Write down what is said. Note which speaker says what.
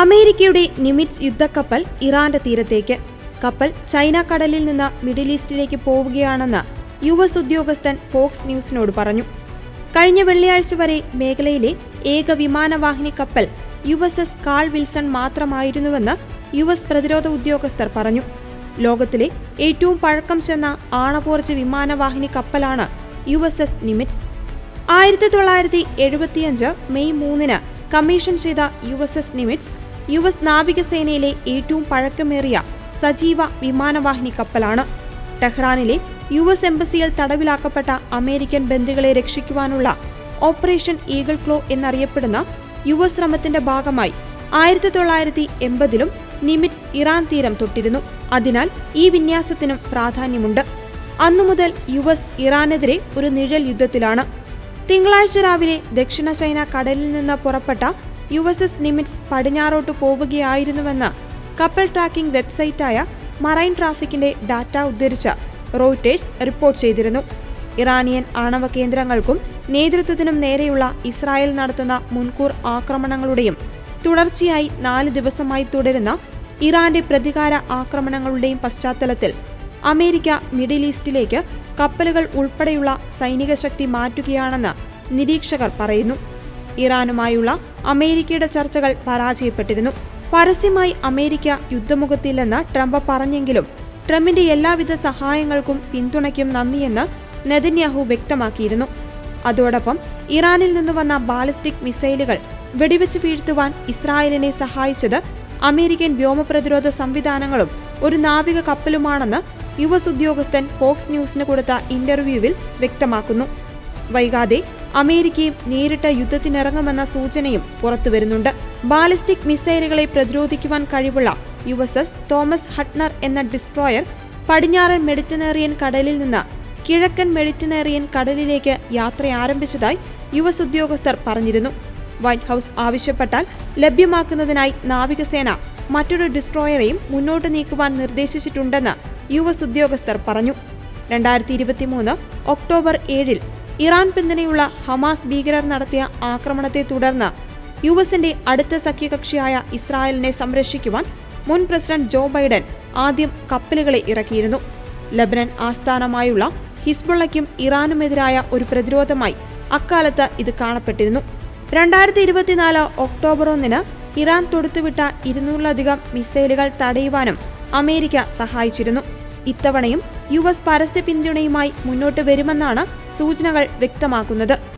Speaker 1: അമേരിക്കയുടെ നിമിറ്റ്സ് യുദ്ധക്കപ്പൽ ഇറാന്റെ തീരത്തേക്ക്. കപ്പൽ ചൈന കടലിൽ നിന്ന് മിഡിൽ ഈസ്റ്റിലേക്ക് പോവുകയാണെന്ന് യു എസ് ഉദ്യോഗസ്ഥൻ ഫോക്സ് ന്യൂസിനോട് പറഞ്ഞു. കഴിഞ്ഞ വെള്ളിയാഴ്ച വരെ മേഖലയിലെ ഏക വിമാനവാഹിനി കപ്പൽ U S S Carl Vinson മാത്രമായിരുന്നുവെന്ന് U S പ്രതിരോധ ഉദ്യോഗസ്ഥർ പറഞ്ഞു. ലോകത്തിലെ ഏറ്റവും പഴക്കം ചെന്ന ആണപോർജ വിമാനവാഹിനി കപ്പലാണ് യു എസ് എസ് നിമിറ്റ്സ്. ആയിരത്തി തൊള്ളായിരത്തി എഴുപത്തിയഞ്ച് മെയ് മൂന്നിന് കമ്മീഷൻ ചെയ്ത U S S Nimitz U S നാവികസേനയിലെ ഏറ്റവും പഴക്കമേറിയ സജീവ വിമാനവാഹിനി കപ്പലാണ്. ടെഹ്റാനിലെ യു എസ് എംബസിയിൽ തടവിലാക്കപ്പെട്ട അമേരിക്കൻ ബന്ദികളെ രക്ഷിക്കുവാനുള്ള ഓപ്പറേഷൻ ഈഗിൾ ക്ലോ എന്നറിയപ്പെടുന്ന യു എസ് ശ്രമത്തിന്റെ ഭാഗമായി ആയിരത്തി തൊള്ളായിരത്തി എൺപതിലും നിമിറ്റ്സ് ഇറാൻ തീരം തൊട്ടിരുന്നു. അതിനാൽ ഈ വിന്യാസത്തിനും പ്രാധാന്യമുണ്ട്. അന്നുമുതൽ യു എസ് ഇറാനെതിരെ ഒരു നിഴൽ യുദ്ധത്തിലാണ്. തിങ്കളാഴ്ച രാവിലെ ദക്ഷിണ ചൈന കടലിൽ നിന്ന് പുറപ്പെട്ട യു എസ് എസ് നിമിറ്റ്സ് പടിഞ്ഞാറോട്ട് പോവുകയായിരുന്നുവെന്ന് കപ്പൽ ട്രാക്കിംഗ് വെബ്സൈറ്റായ മറൈൻ ട്രാഫിക്കിന്റെ ഡാറ്റ ഉദ്ധരിച്ച റോയിട്ടേഴ്സ് റിപ്പോർട്ട് ചെയ്തിരുന്നു. ഇറാനിയൻ ആണവ കേന്ദ്രങ്ങൾക്കും നേതൃത്വത്തിനും നേരെയുള്ള ഇസ്രായേൽ നടത്തുന്ന മുൻകൂർ ആക്രമണങ്ങളുടെയും തുടർച്ചയായി നാല് ദിവസമായി തുടരുന്ന ഇറാന്റെ പ്രതികാര ആക്രമണങ്ങളുടെയും പശ്ചാത്തലത്തിൽ അമേരിക്ക മിഡിൽ ഈസ്റ്റിലേക്ക് കപ്പലുകൾ ഉൾപ്പെടെയുള്ള സൈനിക ശക്തി മാറ്റുകയാണെന്ന് നിരീക്ഷകർ പറയുന്നു. ഇറാനുമായുള്ള അമേരിക്കയുടെ ചർച്ചകൾ പരാജയപ്പെട്ടിരുന്നു. പരസ്യമായി അമേരിക്ക യുദ്ധമുഖത്തില്ലെന്ന് ട്രംപ് പറഞ്ഞെങ്കിലും ട്രംപിന്റെ എല്ലാവിധ സഹായങ്ങൾക്കും പിന്തുണയ്ക്കും നന്ദിയെന്ന് നെതന്യാഹു വ്യക്തമാക്കിയിരുന്നു. അതോടൊപ്പം ഇറാനിൽ നിന്ന് വന്ന ബാലിസ്റ്റിക് മിസൈലുകൾ വെടിവെച്ച് വീഴ്ത്തുവാൻ ഇസ്രായേലിനെ സഹായിച്ചത് അമേരിക്കൻ വ്യോമപ്രതിരോധ സംവിധാനങ്ങളും ഒരു നാവിക കപ്പലുമാണെന്ന് യു എസ് ഉദ്യോഗസ്ഥൻ ഫോക്സ് ന്യൂസിന് കൊടുത്ത ഇന്റർവ്യൂവിൽ വ്യക്തമാക്കുന്നു. വൈകാതെ അമേരിക്കയും നേരിട്ട് യുദ്ധത്തിനിറങ്ങുമെന്ന സൂചനയും പുറത്തുവരുന്നുണ്ട്. ബാലിസ്റ്റിക് മിസൈലുകളെ പ്രതിരോധിക്കുവാൻ കഴിവുള്ള U S S Thomas Hudner എന്ന ഡിസ്ട്രോയർ പടിഞ്ഞാറൻ മെഡിറ്റനേറിയൻ കടലിൽ നിന്ന് കിഴക്കൻ മെഡിറ്റനേറിയൻ കടലിലേക്ക് യാത്ര ആരംഭിച്ചതായി യു എസ് ഉദ്യോഗസ്ഥർ പറഞ്ഞിരുന്നു. വൈറ്റ് ഹൌസ് ആവശ്യപ്പെട്ടാൽ ലഭ്യമാക്കുന്നതിനായി നാവികസേന മറ്റൊരു ഡിസ്ട്രോയറെയും മുന്നോട്ട് നീക്കുവാൻ നിർദ്ദേശിച്ചിട്ടുണ്ടെന്ന് യു എസ് ഉദ്യോഗസ്ഥർ പറഞ്ഞു. രണ്ടായിരത്തി ഇരുപത്തിമൂന്ന് ഒക്ടോബർ ഏഴിൽ ഇറാൻ പിന്തുണയുള്ള ഹമാസ് ഭീകരർ നടത്തിയ ആക്രമണത്തെ തുടർന്ന് യു എസിന്റെ അടുത്ത സഖ്യകക്ഷിയായ ഇസ്രായേലിനെ സംരക്ഷിക്കുവാൻ മുൻ പ്രസിഡന്റ് ജോ ബൈഡൻ ആദ്യം കപ്പലുകളെ ഇറക്കിയിരുന്നു. ലബനൻ ആസ്ഥാനമായുള്ള ഹിസ്ബുള്ളയ്ക്കും ഇറാനുമെതിരായ ഒരു പ്രതിരോധമായി അക്കാലത്ത് ഇത് കാണപ്പെട്ടിരുന്നു. രണ്ടായിരത്തി ഇരുപത്തിനാല് ഒക്ടോബർ ഒന്നിന് ഇറാൻ തൊടുത്തുവിട്ട ഇരുന്നൂറിലധികം മിസൈലുകൾ തടയുവാനും അമേരിക്ക സഹായിച്ചിരുന്നു. ഇത്തവണയും യു എസ് പരസ്യ പിന്തുണയുമായി മുന്നോട്ട് വരുമെന്നാണ് സൂചനകൾ വ്യക്തമാക്കുന്നത്.